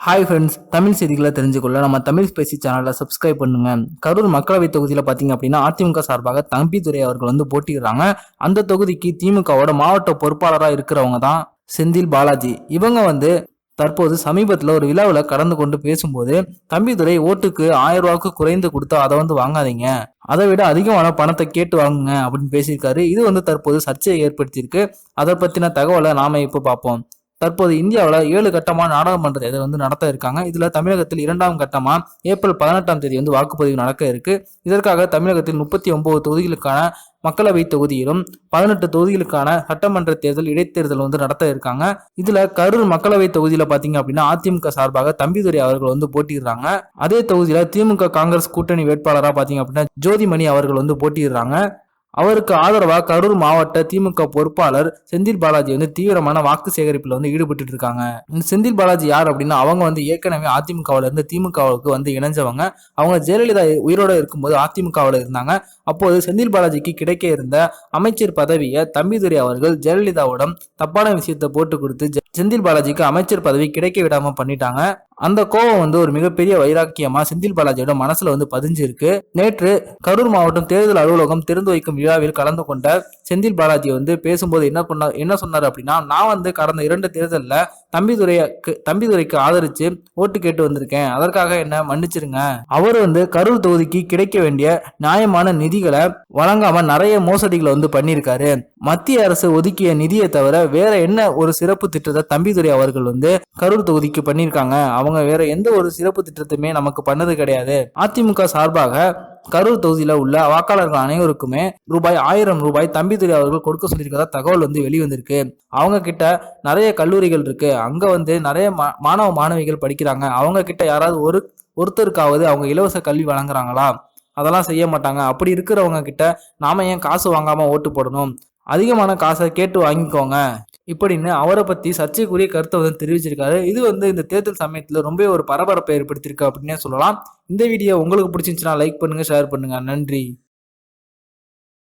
Hi friends Tamil செய்திகளை தெரிஞ்சுக்கொள்ள நம்ம தமிழ் பேசி சேனலை சப்ஸ்கிரைப் பண்ணுங்க. கரூர் மக்களவைத் தொகுதியில் பார்த்தீங்க அப்படின்னா அதிமுக சார்பாக தம்பிதுரை அவர்கள் வந்து போட்டிடுறாங்க அந்த தொகுதிக்கு திமுகவோட மாவட்ட பொறுப்பாளராக இருக்கிறவங்க தான் செந்தில் பாலாஜி. இவங்க வந்து தற்போது சமீபத்தில் ஒரு விழாவில் கடந்து கொண்டு பேசும்போது தம்பிதுரை ஓட்டுக்கு ஆயிரம் ரூபாய்க்கு குறைந்து கொடுத்தா அதை வந்து வாங்காதீங்க. அதை விட அதிகமான பணத்தை கேட்டு வாங்குங்க அப்படின்னு பேசியிருக்காரு. இது வந்து தற்போது சர்ச்சையை ஏற்படுத்தியிருக்கு. அதை பற்றின தகவலை நாம இப்போ பார்ப்போம். தற்போது இந்தியாவில் ஏழு கட்டமாக நாடாளுமன்ற தேர்தல் வந்து நடத்த இருக்காங்க. இதில் தமிழகத்தில் இரண்டாம் கட்டமாக ஏப்ரல் பதினெட்டாம் தேதி வந்து வாக்குப்பதிவு நடக்க இருக்கு. இதற்காக தமிழகத்தில் முப்பத்தி ஒன்பது தொகுதிகளுக்கான மக்களவை தொகுதியிலும் பதினெட்டு தொகுதிகளுக்கான சட்டமன்ற தேர்தல் இடைத்தேர்தல் வந்து நடத்த இருக்காங்க. இதுல கரூர் மக்களவை தொகுதியில பாத்தீங்க அப்படின்னா அதிமுக சார்பாக தம்பிதுரை அவர்கள் வந்து போட்டிடுறாங்க அதே தொகுதியில திமுக காங்கிரஸ் கூட்டணி வேட்பாளராக பாத்தீங்க அப்படின்னா ஜோதிமணி அவர்கள் வந்து போட்டிடுறாங்க அவருக்கு ஆதரவாக கரூர் மாவட்ட திமுக பொறுப்பாளர் செந்தில் பாலாஜி வந்து தீவிரமான வாக்கு சேகரிப்பில் வந்து ஈடுபட்டு இருக்காங்க. இந்த செந்தில் பாலாஜி யார் அப்படின்னா அவங்க வந்து ஏற்கனவே அதிமுகவில் இருந்து திமுகவுக்கு வந்து இணைஞ்சவங்க. அவங்க ஜெயலலிதா உயிரோட இருக்கும்போது அதிமுகவில் இருந்தாங்க. அப்போது செந்தில் பாலாஜிக்கு கிடைக்க இருந்த அமைச்சர் பதவியை தம்பிதுரை அவர்கள் ஜெயலலிதாவிடம் தப்பான விஷயத்தை போட்டு கொடுத்து செந்தில் பாலாஜிக்கு அமைச்சர் பதவி கிடைக்க விடாம பண்ணிட்டாங்க. அந்த கோவம் வந்து ஒரு மிகப்பெரிய வைராக்கியமா செந்தில் பாலாஜியோட மனசுல வந்து பதிஞ்சிருக்கு. நேற்று கரூர் மாவட்டம் தேர்தல் அலுவலகம் திறந்து வைக்கும் விழாவில் கலந்து கொண்ட செந்தில் பாலாஜி வந்து பேசும்போது என்ன பண்ண என்ன சொன்னார் அப்படின்னா நான் வந்து கடந்த இரண்டு தேர்தலில் தம்பிதுரைக்கு தம்பிதுரைக்கு ஆதரித்து ஓட்டு கேட்டு வந்திருக்கேன். அதற்காக என்ன மன்னிச்சிருங்க. அவர் வந்து கரூர் தொகுதிக்கு கிடைக்க வேண்டிய நியாயமான நிதிகளை வழங்காம நிறைய மோசடிகளை வந்து பண்ணியிருக்காரு. மத்திய அரசு ஒதுக்கிய நிதியை தவிர வேற என்ன ஒரு சிறப்பு திட்டத்தை தம்பிதுரை அவர்கள் வந்து கரூர் தொகுதிக்கு பண்ணியிருக்காங்க? அவங்க வேற எந்த ஒரு சிறப்பு திட்டத்தையுமே நமக்கு பண்ணது கிடையாது. அதிமுக சார்பாக கரூர் தொகுதியில் உள்ள வாக்காளர்கள் அனைவருக்குமே ரூபாய் ஆயிரம் ரூபாய் தம்பிதுரை அவர்கள் கொடுக்க சொல்லியிருக்கதா தகவல் வந்து வெளிவந்திருக்கு. அவங்க கிட்ட நிறைய கல்லூரிகள் இருக்கு. அங்க வந்து நிறைய மா- மாணவ மாணவிகள் படிக்கிறாங்க. அவங்க கிட்ட யாராவது ஒரு ஒருத்தருக்காவது அவங்க இலவச கல்வி வழங்குறாங்களா? அதெல்லாம் செய்ய மாட்டாங்க. அப்படி இருக்கிறவங்க கிட்ட நாம ஏன் காசு வாங்காம ஓட்டு போடணும்? அதிகமான காசை கேட்டு வாங்கிக்கோங்க. இப்படின்னு அவரை பற்றி சர்ச்சைக்குரிய கருத்தை வந்து தெரிவிச்சிருக்காரு. இது வந்து இந்த தேர்தல் சமயத்தில் ரொம்ப ஒரு பரபரப்பை ஏற்படுத்தியிருக்கு அப்படின்னே சொல்லலாம். இந்த வீடியோ உங்களுக்கு பிடிச்சிருந்துச்சுன்னா லைக் பண்ணுங்கள் ஷேர் பண்ணுங்கள் நன்றி.